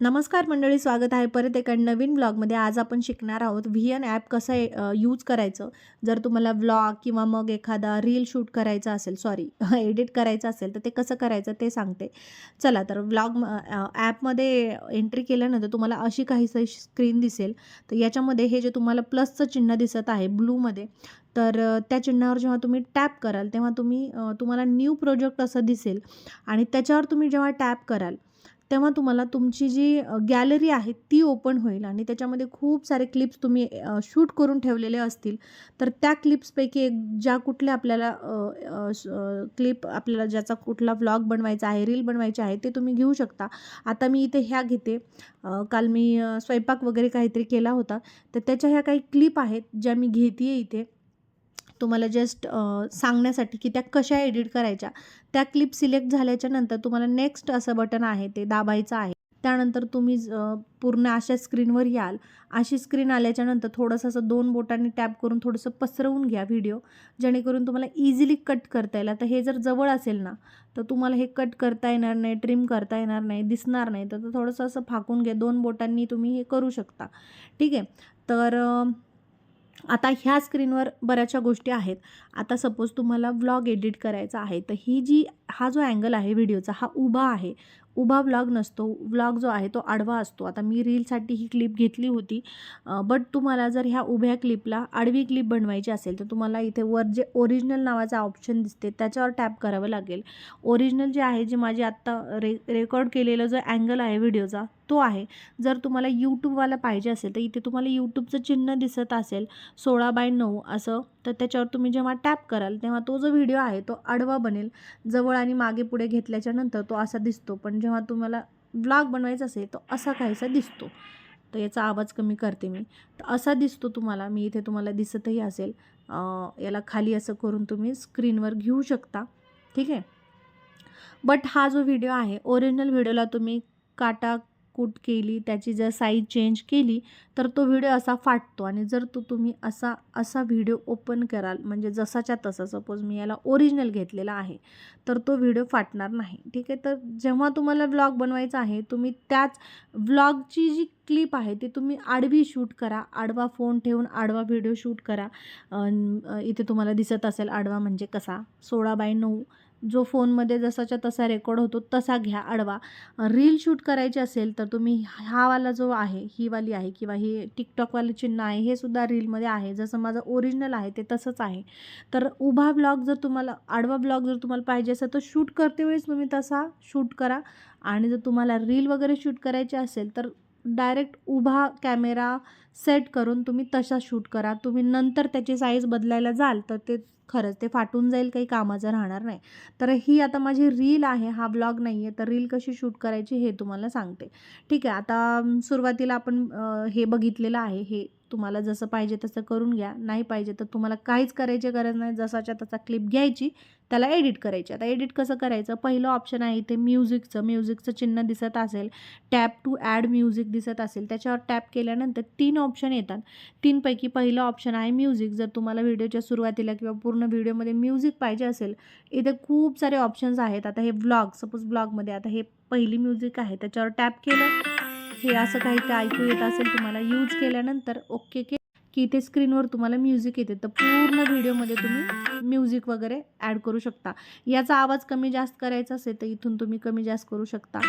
नमस्कार मंडळी स्वागत आहे परत एका नवीन ब्लॉगमध्ये आज आपण शिकणार आहोत व्ही एन ॲप कसं यूज करायचं. जर तुम्हाला व्लॉग किंवा मग एखादा रील शूट करायचा असेल सॉरी एडिट करायचं असेल तर ते कसं करायचं ते सांगते. चला तर व्लॉग ॲपमध्ये एंट्री केल्यानंतर तुम्हाला अशी काहीशी स्क्रीन दिसेल. तर याच्यामध्ये हे जे तुम्हाला प्लसचं चिन्ह दिसत आहे ब्लूमध्ये तर त्या चिन्हावर जेव्हा तुम्ही टॅप कराल तेव्हा तुम्ही तुम्हाला न्यू प्रोजेक्ट असं दिसेल. आणि त्याच्यावर तुम्ही जेव्हा टॅप कराल तेव्हा तुम्हाला तुमची जी गॅलरी आहे ती ओपन होईल आणि त्याच्यामध्ये खूप सारे क्लिप्स तुम्ही शूट करून ठेवलेले असतील. तर त्या क्लिप्सपैकी एक ज्या कुठल्या आपल्याला क्लिप आपल्याला ज्याचा कुठला व्लॉग बनवायचा आहे रील बनवायची आहे ते तुम्ही घेऊ शकता. आता मी इथे ह्या घेते. काल मी स्वयंपाक वगैरे काहीतरी केला होता. तर त्याच्या ह्या काही क्लिप आहेत ज्या मी घेते आहे इथे. तुम्हाला जस्ट सांगण्यासाठी की त्या कशा एडिट करायच्या. त्या क्लिप सिलेक्ट झाल्याच्यानंतर तुम्हाला नेक्स्ट असं बटन आहे ते दाबायचं आहे. त्यानंतर तुम्ही ज- पूर्ण अशा स्क्रीनवर याल. अशी स्क्रीन आल्याच्यानंतर थोडंसं असं दोन बोटांनी टॅप करून थोडंसं पसरवून घ्या व्हिडिओ जेणेकरून तुम्हाला इझिली कट करता येईल. आता हे जर जवळ असेल ना तर तुम्हाला हे कट करता येणार नाही ट्रिम करता येणार नाही दिसणार नाही. तर थोडंसं असं फाकून घ्या. दोन बोटांनी तुम्ही हे करू शकता. ठीक आहे? तर आता ह्या स्क्रीनवर बऱ्याचशा गोष्टी आहेत. आता सपोज तुम्हाला व्लॉग एडिट करायचा आहे तर ही जी हा जो अँगल आहे व्हिडिओचा हा उभा आहे उभा व्लॉग नसतो. व्लॉग जो आहे तो आडवा असतो. आता मी रीलसाठी ही क्लिप घेतली होती. बट तुम्हाला जर ह्या उभ्या क्लिपला आडवी क्लिप बनवायची असेल तर तुम्हाला इथे वर जे ओरिजिनल नावाचा ऑप्शन दिसते त्याच्यावर टॅप करावं लागेल. ओरिजिनल जे आहे जे माझे आत्ता रे रेकॉर्ड केलेलं जो अँगल आहे व्हिडिओचा तो आहे. जर तुम्हाला यूट्यूबवाला पाहिजे असेल तर इथे तुम्हाला यूट्यूबचं चिन्ह दिसत असेल सोळा बाय नऊ असं तर त्याच्यावर तुम्ही जेव्हा टॅप कराल तेव्हा तो जो व्हिडिओ आहे तो आडवा बनेल. जवळ आणि मागे पुढे घेतल्याच्यानंतर तो असा दिसतो. पण जेव्हा तुम्हाला ब्लॉग बनवायचा असेल तो असा काहीसा दिसतो. तर याचा आवाज कमी करते मी. तर असा दिसतो तुम्हाला मी इथे तुम्हाला दिसतही असेल. याला खाली असं करून तुम्ही स्क्रीनवर घेऊ शकता. ठीक आहे? बट हा जो व्हिडिओ आहे ओरिजिनल व्हिडिओला तुम्ही काटा कूट केली त्याची जर साईज चेंज केली तर तो व्हिडिओ असा फाटतो. आणि जर तो तुम्ही असा असा व्हिडिओ ओपन कराल म्हणजे जसाच्या तसा सपोज मी याला ओरिजिनल घेतलेला आहे तर तो व्हिडिओ फाटणार नाही. ठीक आहे? तर जेव्हा तुम्हाला व्लॉग बनवायचा आहे तुम्ही त्याच व्लॉगची जी क्लिप आहे ती तुम्ही आडवी शूट करा. आडवा फोन ठेवून आडवा व्हिडिओ शूट करा. इथे तुम्हाला दिसत असेल आडवा म्हणजे कसा? सोळा बाय नऊ. जो फोनमध्ये जसाच्या तसा रेकॉर्ड होतो तसा घ्या आडवा रील शूट करायची असेल तर तुम्ही हावाला जो आहे ही वाली आहे किंवा ही टिकटॉकवाले चिन्ह आहे हे सुद्धा रीलमध्ये आहे. जसं माझं ओरिजिनल आहे ते तसंच आहे. तर उभा ब्लॉग जर तुम्हाला आडवा ब्लॉग जर तुम्हाला पाहिजे असेल तर शूट करते वेळेस तुम्ही तसा शूट करा. आणि जर तुम्हाला रील वगैरे शूट करायची असेल तर डायरेक्ट उभा कॅमेरा सेट करून तुम्ही तसा शूट करा. तुम्ही नंतर त्याची साईज बदलायला जाल तर ते खरंच ते फाटून जाईल काही कामाचं राहणार नाही. तर ही आता माझी रील आहे हा ब्लॉग नाही आहे तर रील कशी शूट करायची हे तुम्हाला सांगते. ठीक आहे आता सुरुवातीला आपण हे बघितलेलं आहे हे तुम्हाला जसं पाहिजे तसं करून घ्या. नाही पाहिजे तर तुम्हाला काहीच करायची गरज नाही. जसाच्या तसा क्लिप घ्यायची त्याला एडिट करायची. आता एडिट कसं करायचं? पहिलं ऑप्शन आहे इथे म्युझिकचं म्युझिकचं चिन्ह दिसत असेल टॅप टू ॲड म्युझिक दिसत असेल. त्याच्यावर टॅप केल्यानंतर तीन ऑप्शन येतात. तीनपैकी पहिलं ऑप्शन आहे म्युझिक जर तुम्हाला व्हिडिओच्या सुरुवातीला किंवा पूर्ण व्हिडिओमध्ये म्युझिक पाहिजे असेल इथे खूप सारे ऑप्शन्स आहेत. आता हे व्लॉग सपोज ब्लॉगमध्ये आता हे पहिली म्युझिक आहे. त्याच्यावर टॅप केलं. हे असं काही ते ऐकू येत असेल तुम्हाला यूज केल्यानंतर ओके के. की इथे स्क्रीनवर तुम्हाला म्युझिक येते. तर पूर्ण व्हिडिओमध्ये तुम्ही म्युझिक वगैरे ॲड करू शकता. याचा आवाज कमी जास्त करायचा असेल तर इथून तुम्ही कमी जास्त करू शकता.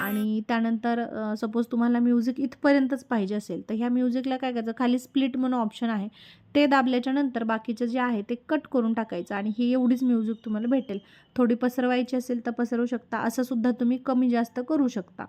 आणि त्यानंतर सपोज तुम्हाला म्युझिक इथपर्यंतच पाहिजे असेल तर ह्या म्युझिकला काय करायचं? खाली स्प्लिट म्हणून ऑप्शन आहे. ते दाबल्याच्या नंतर बाकीचं जे आहे ते कट करून टाकायचं आणि ही एवढीच म्युझिक तुम्हाला भेटेल. थोडी पसरवायची असेल तर पसरवू शकता. असं सुद्धा तुम्ही कमी जास्त करू शकता.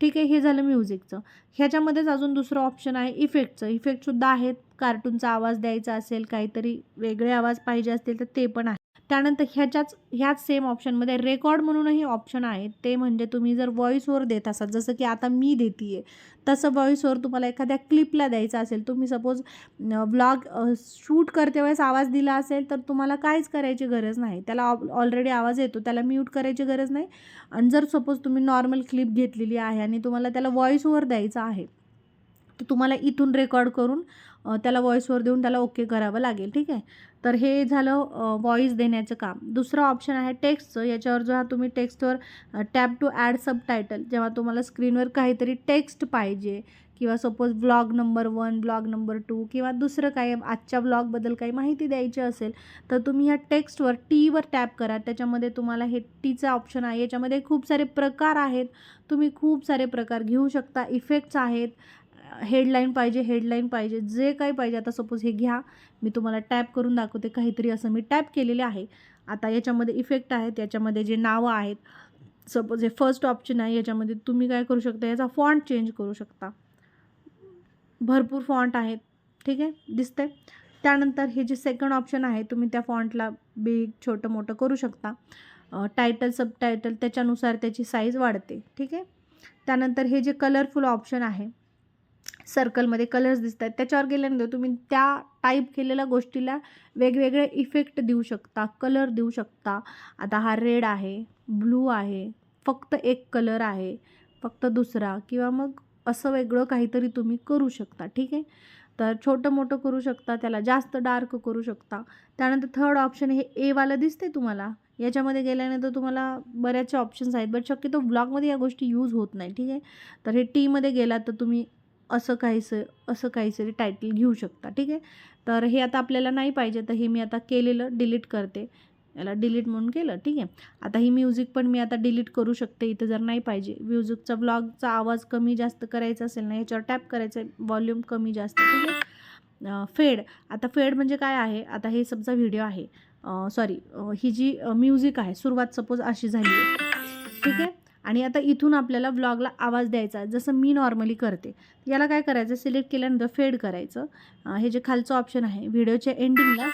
ठीक आहे? हे झालं म्युझिकचं ह्याच्यामध्येच अजून दुसरं ऑप्शन आहे इफेक्टचं इफेक्टसुद्धा आहेत. कार्टूनचा आवाज द्यायचा असेल काहीतरी वेगळे आवाज पाहिजे असतील तर ते पण आहे. त्यानंतर ह्याच्याच ह्याच सेम ऑप्शनमध्ये रेकॉर्ड म्हणूनही ऑप्शन आहे ते म्हणजे तुम्ही जर व्हॉईसवर देत असाल जसं की आता मी देते आहे तसं व्हॉईसवर तुम्हाला एखाद्या क्लिपला द्यायचा असेल तुम्ही सपोज व्लॉग शूट करते वेळेस आवाज दिला असेल तर तुम्हाला काहीच करायची गरज नाही. त्याला ऑलरेडी आवाज येतो त्याला म्यूट करायची गरज नाही. आणि जर सपोज तुम्ही नॉर्मल क्लिप घेतलेली आहे आणि तुम्हाला त्याला व्हॉईसवर द्यायचं आहे तर तुम्हाला इथून रेकॉर्ड करून त्याला व्हॉईसवर देऊन त्याला ओके करावं लागेल ठीक आहे? तर हे झालं व्हॉईस देण्याचं काम. दुसरं ऑप्शन आहे टेक्स्टचं याच्यावर जेव्हा तुम्ही टेक्स्टवर tap to add sub title जेव्हा तुम्हाला स्क्रीनवर काहीतरी टेक्स्ट पाहिजे किंवा suppose blog number one blog number two किंवा दुसरं काही आजच्या ब्लॉगबद्दल काही माहिती द्यायची असेल तर तुम्ही ह्या टेक्स्टवर टीवर टॅप करा. त्याच्यामध्ये तुम्हाला हे टीचं ऑप्शन आहे. याच्यामध्ये खूप सारे प्रकार आहेत. तुम्ही खूप सारे प्रकार घेऊ शकता. इफेक्ट्स आहेत. हेडलाईन पाहिजे हेडलाईन पाहिजे जे काही पाहिजे. आता सपोज हे घ्या मी तुम्हाला टॅप करून दाखवते. काहीतरी असं मी टॅप केलेले आहे. आता याच्यामध्ये इफेक्ट आहेत याच्यामध्ये जे नावं आहेत सपोज हे फर्स्ट ऑप्शन आहे. याच्यामध्ये तुम्ही काय करू शकता? याचा फॉन्ट चेंज करू शकता. भरपूर फॉन्ट आहेत. ठीक आहे? दिसतंय? त्यानंतर हे जे सेकंड ऑप्शन आहे तुम्ही त्या फॉन्टला बिग छोटं मोठं करू शकता. टायटल सब टायटल त्याच्यानुसार त्याची साईज वाढते. ठीक आहे? त्यानंतर हे जे कलरफुल ऑप्शन आहे सर्कलमध्ये कलर्स दिसत आहेत. त्याच्यावर गेल्यानंतर तुम्ही त्या टाईप केलेल्या गोष्टीला वेगवेगळे इफेक्ट देऊ शकता कलर देऊ शकता. आता हा रेड आहे ब्लू आहे फक्त एक कलर आहे फक्त दुसरा किंवा मग असं वेगळं काहीतरी तुम्ही करू शकता ठीक आहे? तर छोटं मोठं करू शकता त्याला जास्त डार्क करू शकता. त्यानंतर थर्ड ऑप्शन हे एवालं दिसते तुम्हाला. याच्यामध्ये गेल्यानंतर तुम्हाला बऱ्याचशा ऑप्शन्स आहेत बट शक्यतो ब्लॉगमध्ये या गोष्टी यूज होत नाही ठीक आहे? तर हे टीमध्ये गेलात तर तुम्ही असं काहीसं असं काहीतरी टायटल घेऊ शकता ठीक आहे? तर हे आता आपल्याला नाही पाहिजे तर हे मी आता केलेलं डिलीट करते. याला डिलीट म्हणून केलं ठीक आहे? आता ही म्युझिक पण मी आता डिलीट करू शकते इथं जर नाही पाहिजे. म्युझिकचा ब्लॉगचा आवाज कमी जास्त करायचा असेल ना याच्यावर टॅप करायचं आहे व्हॉल्यूम कमी जास्त ठीक आहे? फेड आता फेड म्हणजे काय आहे? आता हे समजा व्हिडिओ आहे. सॉरी ही जी म्युझिक आहे सुरुवात सपोज अशी झाली आहे ठीक आहे? आणि आता इथून आपल्याला व्लॉगला आवाज द्यायचा आहे जसं मी नॉर्मली करते. याला काय करायचं? सिलेक्ट केल्यानंतर फेड करायचं. हे जे खालचं ऑप्शन आहे व्हिडिओच्या एंडिंगला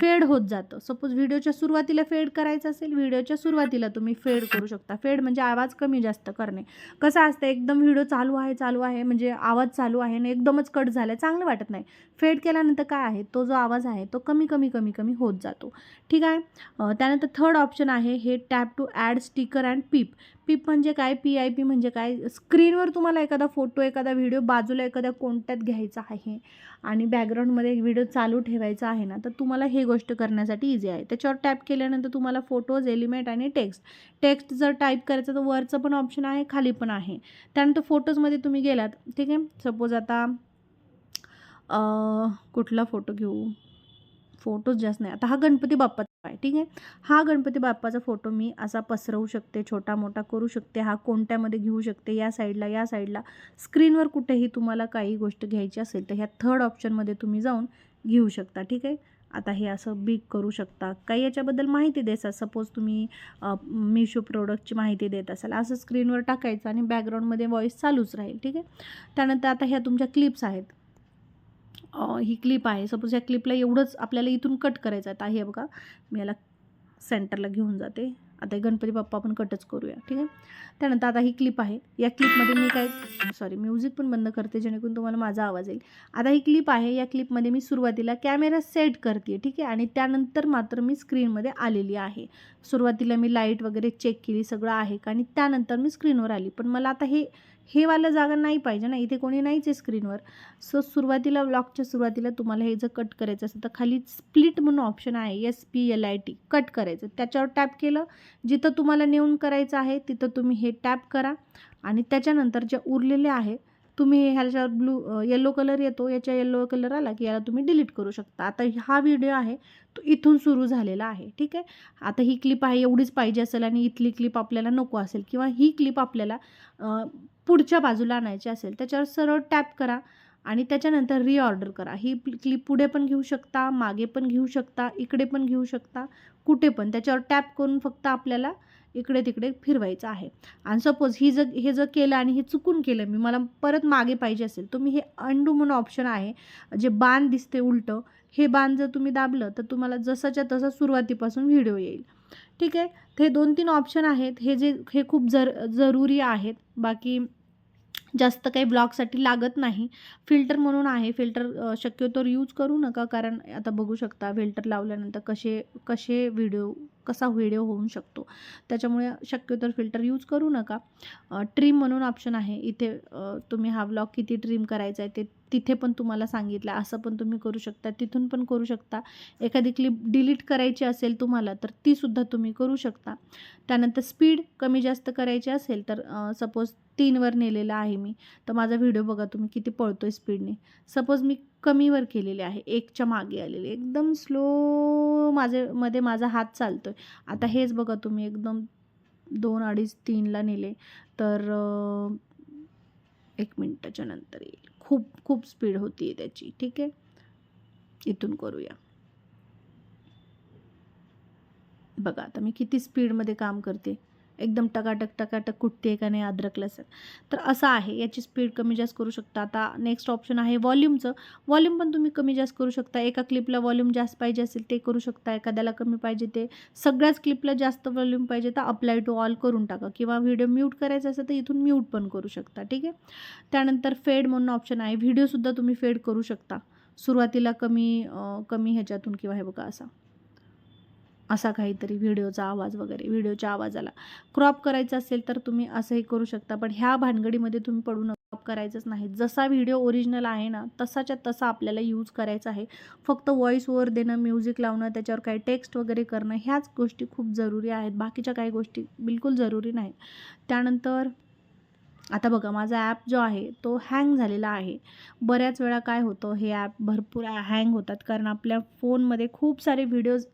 फेड होत जातं. सपोज व्हिडिओच्या सुरुवातीला फेड करायचं असेल व्हिडिओच्या सुरुवातीला तुम्ही फेड करू शकता. फेड म्हणजे आवाज कमी जास्त करणे. कसं असतं एकदम व्हिडिओ चालू आहे चालू आहे म्हणजे आवाज चालू आहे आणि एकदमच कट झाला आहे चांगलं वाटत नाही. फेड केल्यानंतर काय आहे? तो जो आवाज आहे तो कमी कमी कमी कमी होत जातो. ठीक आहे? त्यानंतर थर्ड ऑप्शन आहे हे tap to add sticker and PIP PIP म्हणजे काय? पी आय पी म्हणजे काय? स्क्रीनवर तुम्हाला एखादा फोटो एखादा व्हिडिओ बाजूला एखाद्या कोणत्यात घ्यायचा आहे आणि बॅकग्राऊंडमध्ये व्हिडिओ चालू ठेवायचा आहे ना तर तुम्हाला हे गोष्ट करण्यासाठी इझी आहे. त्याच्यावर टॅप केल्यानंतर तुम्हाला फोटोज एलिमेंट आणि टेक्स्ट टेक्स्ट जर टाईप करायचं तर वरचं पण ऑप्शन आहे खाली पण आहे. त्यानंतर फोटोजमध्ये तुम्ही गेलात ठीक आहे? सपोज आता कुठला फोटो घेऊ? फोटोज जास्त नाही. आता हा गणपती बाप्पाचा आहे. ठीक आहे? हा गणपती बाप्पाचा फोटो मी असा पसरवू शकते छोटा मोठा करू शकते हा कोणत्यामध्ये घेऊ शकते या साईडला या साईडला. स्क्रीनवर कुठेही तुम्हाला काही गोष्ट घ्यायची असेल तर ह्या थर्ड ऑप्शनमध्ये तुम्ही जाऊन घेऊ शकता. ठीक आहे? आता हे असं बिग करू शकता. काही याच्याबद्दल माहिती द्यायचा सपोज तुम्ही मिशो प्रोडक्टची माहिती देत असाल. असं स्क्रीनवर टाकायचं आणि बॅकग्राऊंडमध्ये व्हॉईस चालूच राहील. ठीक आहे? त्यानंतर आता ह्या तुमच्या क्लिप्स आहेत. ही क्लिप आहे. सपोज या क्लिपला एवढंच आपल्याला इथून कट करायचं आहे. हे बघा मी याला सेंटरला घेऊन जाते. आता हे गणपती बाप्पा आपण कटच करूया. ठीक आहे? त्यानंतर आता ही क्लिप आहे. या क्लिपमध्ये मी काय सॉरी म्युझिक पण बंद करते जेणेकरून तुम्हाला माझा आवाज येईल. आता ही क्लिप आहे. या क्लिपमध्ये मी सुरुवातीला कॅमेरा सेट करते. ठीक आहे? आणि त्यानंतर मात्र मी स्क्रीनमध्ये आलेली आहे. सुरुवातीला मी लाइट वगैरे चेक केली. सगळं आहे का आणि त्यानंतर मी स्क्रीनवर आली. पण मला आता हे हेवालं जागा नाही पाहिजे ना. इथे कोणी नाहीच आहे स्क्रीनवर. सो सुरुवातीला ब्लॉगच्या सुरुवातीला तुम्हाला हे जर कट करायचं असेल तर खाली स्प्लिट म्हणून ऑप्शन आहे S P L I T cut करायचं. त्याच्यावर टॅप केलं. जिथं तुम्हाला नेऊन करायचं आहे तिथं तुम्ही हे टॅप करा. आणि त्याच्यानंतर जे उरलेले आहे तुम्ही ह्याच्यावर ब्लू येलो कलर येतो याच्या येलो कलर आला की याला तुम्ही डिलीट करू शकता. आता हा व्हिडिओ आहे तो इथून सुरू झालेला आहे ठीक आहे? आता ही क्लिप आहे एवढीच पाहिजे असेल आणि इथली क्लिप आपल्याला नको असेल किंवा ही क्लिप आपल्याला पुढच्या बाजूला आणायची असेल त्याच्यावर सरळ टॅप करा आणि त्याच्यानंतर रिऑर्डर करा. ही क्लिप पुढे पण घेऊ शकता मागे पण घेऊ शकता इकडे पण घेऊ शकता कुठे पण. त्याच्यावर टॅप करून फक्त आपल्याला इकडे तिकडे फिरवायचं आहे. आणि सपोज ही जर हे जर केलं आणि हे चुकून केलं मी मला परत मागे पाहिजे असेल तुम्ही हे अंडू म्हणून ऑप्शन आहे. जे बाण दिसते उलटं हे बाण जर तुम्ही दाबलं तर तुम्हाला जसाच्या तसा सुरुवातीपासून व्हिडिओ येईल. ठीक आहे? ते दोन तीन ऑप्शन आहेत. हे जे हे खूप जर जरुरी आहेत. बाकी जास्त काही ब्लॉगसाठी लागत नाही. फिल्टर म्हणून आहे. फिल्टर शक्यतोवर यूज करू नका कारण आता बघू शकता फिल्टर लावल्यानंतर कसे कसे व्हिडिओ कसा व्हिडिओ होऊ शकतो. त्याच्यामुळे शक्यतो फिल्टर यूज करू नका. ट्रिम म्हणून ऑप्शन आहे. इथे तुम्ही हा ब्लॉग किती ट्रीम करायचा आहे ते तिथे पण तुम्हाला सांगितलं असं पण तुम्ही करू शकता तिथून पण करू शकता. एखादी क्लिप डिलीट करायची असेल तुम्हाला तर तीसुद्धा तुम्ही करू शकता. त्यानंतर स्पीड कमी जास्त करायची असेल तर सपोज तीनवर नेलेला आहे मी तर माझा व्हिडिओ बघा तुम्ही किती पळतो आहे स्पीडने. सपोज मी कमीवर केलेले आहे एकच्या मागे आलेले एकदम स्लो माझे मध्ये माझा हात चालतो आहे आता हेच बघा तुम्ही एकदम दोन अडीच तीनला नेले तर एक मिनटाच्या नंतर येईल. खूप खूप स्पीड होती आहे त्याची. ठीक आहे? इथून करूया. बघा आता मी किती स्पीडमध्ये काम करते. एकदम टकाटक टकाटक कुठते का नाही अद्रक लसण. तर असं आहे. याची स्पीड कमी जास्त करू शकता. आता नेक्स्ट ऑप्शन आहे व्हॉल्यूमचं व्हॉल्यूम पण तुम्ही कमी जास्त करू शकता. एका क्लिपला व्हॉल्यूम जास्त पाहिजे असेल ते करू शकता. एखाद्याला कमी पाहिजे ते. सगळ्याच क्लिपला जास्त व्हॉल्यूम पाहिजे तर अप्लाय टू ऑल करून टाका. किंवा व्हिडिओ म्यूट करायचा असेल तर इथून म्यूट पण करू शकता. ठीक आहे? त्यानंतर फेड म्हणून ऑप्शन आहे. व्हिडिओसुद्धा तुम्ही फेड करू शकता. सुरुवातीला कमी कमी ह्याच्यातून किंवा हे बघा असा. असा काहीतरी व्हिडिओचा आवाज वगैरे व्हिडिओच्या आवाजाला. क्रॉप करायचं असेल तर तुम्ही असंही करू शकता पण ह्या भानगडीमध्ये तुम्ही पडू नका. क्रॉप करायचंच नाही. जसा व्हिडिओ ओरिजिनल आहे ना तसाच्या तसा आपल्याला यूज करायचा आहे. फक्त व्हॉईस ओवर देणं म्युझिक लावणं त्याच्यावर काही टेक्स्ट वगैरे करणं ह्याच गोष्टी खूप जरुरी आहेत. बाकीच्या काही गोष्टी बिलकुल जरुरी नाहीत. त्यानंतर आता बघा माझा ॲप जो आहे तो हँग झालेला आहे. बऱ्याच वेळा काय होतं हे ॲप भरपूर हँग होतात. कारण आपल्या फोनमध्ये खूप सारे व्हिडिओज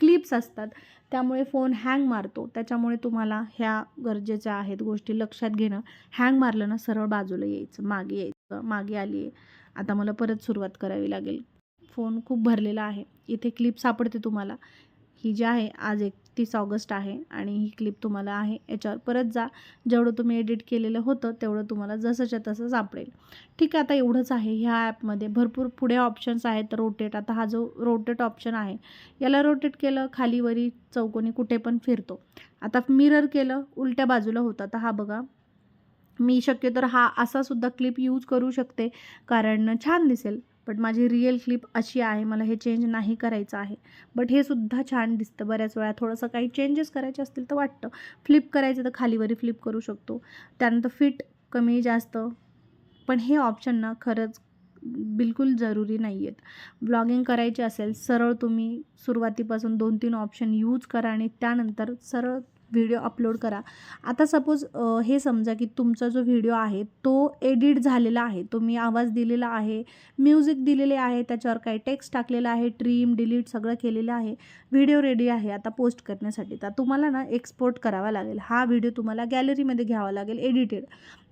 क्लिप्स असतात. त्यामुळे फोन हँग मारतो. त्याच्यामुळे तुम्हाला ह्या गरजेच्या आहेत गोष्टी लक्षात घेणं. हँग मारलं ना सरळ बाजूला यायचं. मागे यायचं. मागे आली आहे. आता मला परत सुरुवात करावी लागेल. फोन खूप भरलेला आहे. इथे क्लिप सापडते तुम्हाला. ही जी आहे आज एकतीस ऑगस्ट आहे आणि ही क्लिप तुम्हाला आहे. याच्यावर परत जा. जेवढं तुम्ही एडिट केलेलं होतं तेवढं तुम्हाला जसंच्या तसं सापडेल. ठीक आहे आता एवढंच आहे. ह्या ॲपमध्ये भरपूर पुढे ऑप्शन्स आहेत. रोटेट आता हा जो रोटेट ऑप्शन आहे याला रोटेट केलं खाली वरी चौकोनी कुठे पण फिरतो. आता मिरर केलं उलट्या बाजूला होतं. आता हा बघा. मी शक्यतो हा असा सुद्धा क्लिप यूज करू शकते कारण छान दिसेल. बट माझी रिअल क्लिप अशी आहे मला हे चेंज नाही करायचं आहे. बट हे सुद्धा छान दिसतं बऱ्याच वेळा. थोडंसं काही चेंजेस करायचे असतील तर वाटतं. फ्लिप करायचं तर खालीवरी फ्लिप करू शकतो. त्यानंतर फिट कमी जास्त. पण हे ऑप्शन ना खरंच बिलकुल जरुरी नाही आहेत ब्लॉगिंग करायचे असेल सरळ तुम्ही सुरुवातीपासून दोन तीन ऑप्शन यूज करा आणि त्यानंतर सरळ व्हिडिओ अपलोड करा. आता सपोज हे समजा की तुमचा जो व्हिडिओ आहे तो एडिट झालेला आहे. तुम्ही आवाज दिलेला आहे म्युझिक दिलेले आहे त्याच्यावर काही टेक्स्ट टाकलेला आहे ट्रीम डिलीट सगळं केलेलं आहे. व्हिडिओ रेडी आहे आता पोस्ट करण्यासाठी. तर तुम्हाला ना एक्सपोर्ट करावा लागेल. हा व्हिडिओ तुम्हाला गॅलरीमध्ये घ्यावा लागेल एडिटेड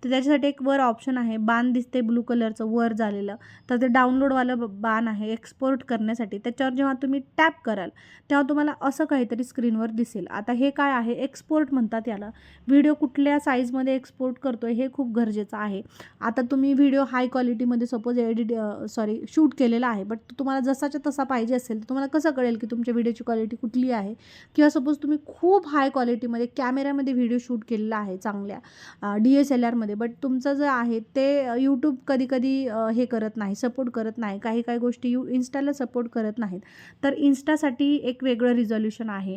तर त्याच्यासाठी एक वर ऑप्शन आहे. बाण दिसते ब्लू कलरचं वर झालेलं. तर ते डाउनलोडवालं ब- बाण आहे एक्सपोर्ट करण्यासाठी. त्याच्यावर जेव्हा तुम्ही टॅप कराल तेव्हा तुम्हाला असं काहीतरी स्क्रीनवर दिसेल. आता हे काय आहे? एक्सपोर्ट म्हणतात याला. व्हिडिओ कुठल्या साईजमध्ये एक्सपोर्ट करतो आहे हे खूप गरजेचं आहे. आता तुम्ही व्हिडिओ हाय क्वालिटीमध्ये सपोज एडिट सॉरी शूट केलेला आहे. बट तुम्हाला जसाच्या तसा पाहिजे असेल तर तुम्हाला कसं कळेल की तुमच्या व्हिडिओची क्वालिटी कुठली आहे? किंवा सपोज तुम्ही खूप हाय क्वालिटीमध्ये कॅमेऱ्यामध्ये व्हिडिओ शूट केलेला आहे चांगल्या डी एस एल आरमध्ये बट तुमचं जे आहे ते यूट्यूब कधी कधी हे करत नाही सपोर्ट करत नाही. काही काही गोष्टी यू इन्स्टाला सपोर्ट करत नाहीत. तर इन्स्टासाठी एक वेगळं रिझॉल्युशन आहे.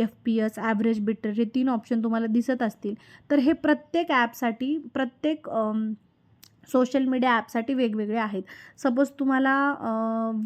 F P S average bitrate हे तीन ऑप्शन तुम्हाला दिसत असतील. तर हे प्रत्येक ॲपसाठी प्रत्येक सोशल मीडिया ॲपसाठी वेगवेगळे आहेत. सपोज तुम्हाला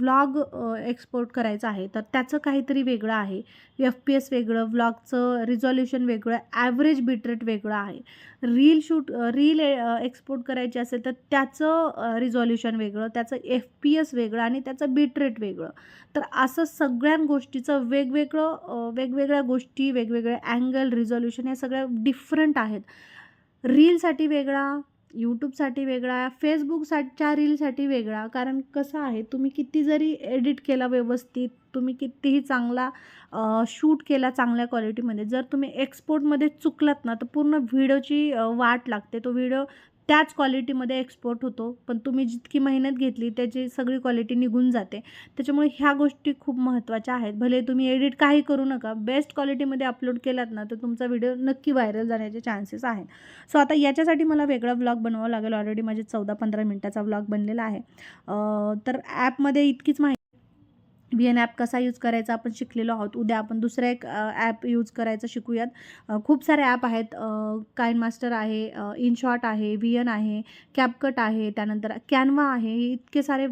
व्लॉग एक्सपोर्ट करायचं आहे तर त्याचं काहीतरी वेगळं आहे. एफ पी एस वेगळं व्लॉगचं रिझॉल्युशन वेगळं ॲव्हरेज बिटरेट वेगळं आहे. रील शूट रील एक्सपोर्ट करायची असेल तर त्याचं रिझॉल्युशन वेगळं त्याचं एफ पी एस वेगळं आणि त्याचं बिटरेट वेगळं. तर असं सगळ्या गोष्टीचं वेगवेगळं वेगवेगळ्या गोष्टी वेगवेगळे अँगल रिझॉल्युशन या सगळ्या डिफरंट आहेत. रीलसाठी वेगळा यूट्यूबसाठी वेगळा फेसबुकसाठीच्या रीलसाठी वेगळा. कारण कसं आहे तुम्ही किती जरी एडिट केला व्यवस्थित तुम्ही कितीही चांगला शूट केला चांगल्या क्वालिटीमध्ये जर तुम्ही एक्सपोर्टमध्ये चुकलात ना तर पूर्ण व्हिडिओची वाट लागते. तो व्हिडिओ त्याच क्वालिटीमध्ये एक्सपोर्ट होतो. पण तुम्ही जितकी मेहनत घेतली त्याची सगळी क्वालिटी निघून जाते. त्याच्यामुळे ह्या गोष्टी खूप महत्त्वाच्या आहेत. भले तुम्ही एडिट काही करू नका बेस्ट क्वालिटीमध्ये अपलोड केलात ना तर तुमचा व्हिडिओ नक्की व्हायरल जाण्याचे चान्सेस आहेत. सो आता याच्यासाठी मला वेगळा व्लॉग बनवावा लागेल. ऑलरेडी माझे चौदा पंधरा मिनटाचा व्लॉग बनलेला आहे. तर ॲपमध्ये इतकीच माहिती व्ही एन ॲप कसा यूज करायचा आपण शिकलेलो आहोत. उद्या आपण दुसरा एक ॲप यूज करायचं शिकूयात. खूप सारे ॲप आहेत. काइन मास्टर आहे इनशॉट आहे व्ही एन आहे कॅपकट आहे त्यानंतर कॅनवा आहे. हे इतके सारे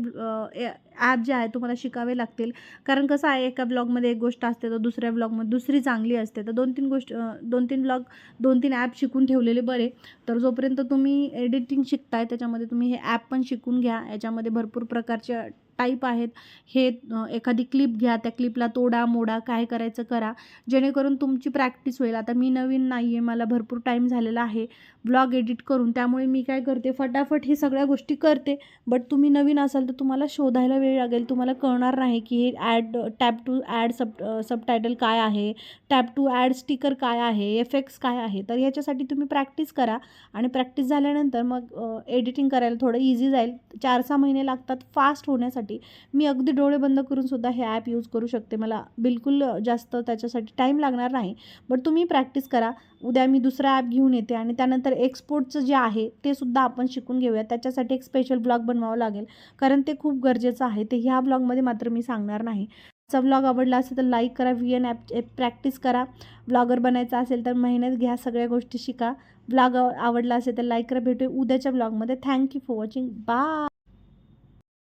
ॲप जे आहे तुम्हाला शिकावे लागतील. कारण कसं आहे एका ब्लॉगमध्ये एक गोष्ट असते तर दुसऱ्या ब्लॉगमध्ये दुसरी चांगली असते. तर दोन तीन गोष्ट दोन तीन ब्लॉग दोन तीन ॲप शिकून ठेवलेले बरे. तर जोपर्यंत तुम्ही एडिटिंग शिकताय त्याच्यामध्ये तुम्ही हे ॲप पण शिकून घ्या. याच्यामध्ये भरपूर प्रकारचे टाईप आहेत. हे एखादी क्लिप घ्या त्या क्लिपला तोडा मोडा काय करायचं करा. जेणेकरून तुमची प्रॅक्टिस होईल. आता मी नवीन नाही आहे मला भरपूर टाईम झालेला आहे ब्लॉग एडिट करून. त्यामुळे मी काय करते फटाफट हे सगळ्या गोष्टी करते. बट तुम्ही नवीन असाल तर तुम्हाला शोधायला वेळ लागेल तुम्हाला कळणार नाही की हे add tap to add sub subtitle काय आहे टॅप टू ॲड स्टिकर काय आहे एफेक्ट्स काय आहे तर याच्यासाठी तुम्ही प्रॅक्टिस करा आणि प्रॅक्टिस झाल्यानंतर मग एडिटिंग करायला थोडं इझी जाईल. चार सहा महिने लागतात फास्ट होण्यासाठी. मी अगदी डोळे बंद करूनसुद्धा हे ॲप यूज करू शकते. मला बिलकुल जास्त त्याच्यासाठी टाईम लागणार नाही. बट तुम्ही प्रॅक्टिस करा. उद्या मी दुसरा ॲप घेऊन येते आणि त्यानंतर एक्सपोर्टचं जे आहे ते सुद्धा आपण शिकून घेऊया. त्याच्यासाठी एक स्पेशल ब्लॉग बनवावं लागेल. कारण ते खूप गरजेचं आहे. ते ह्या ब्लॉगमध्ये मात्र मी सांगणार नाही. चा ब्लॉग आवडला असेल तर लाईक करा व्ही एन ॲप प्रॅक्टिस करा. ब्लॉगर बनायचा असेल तर मेहनत घ्या सगळ्या गोष्टी शिका. ब्लॉग आवडला असेल तर लाईक करा. भेटू उद्याच्या ब्लॉगमध्ये थँक्यू फॉर वॉचिंग बाय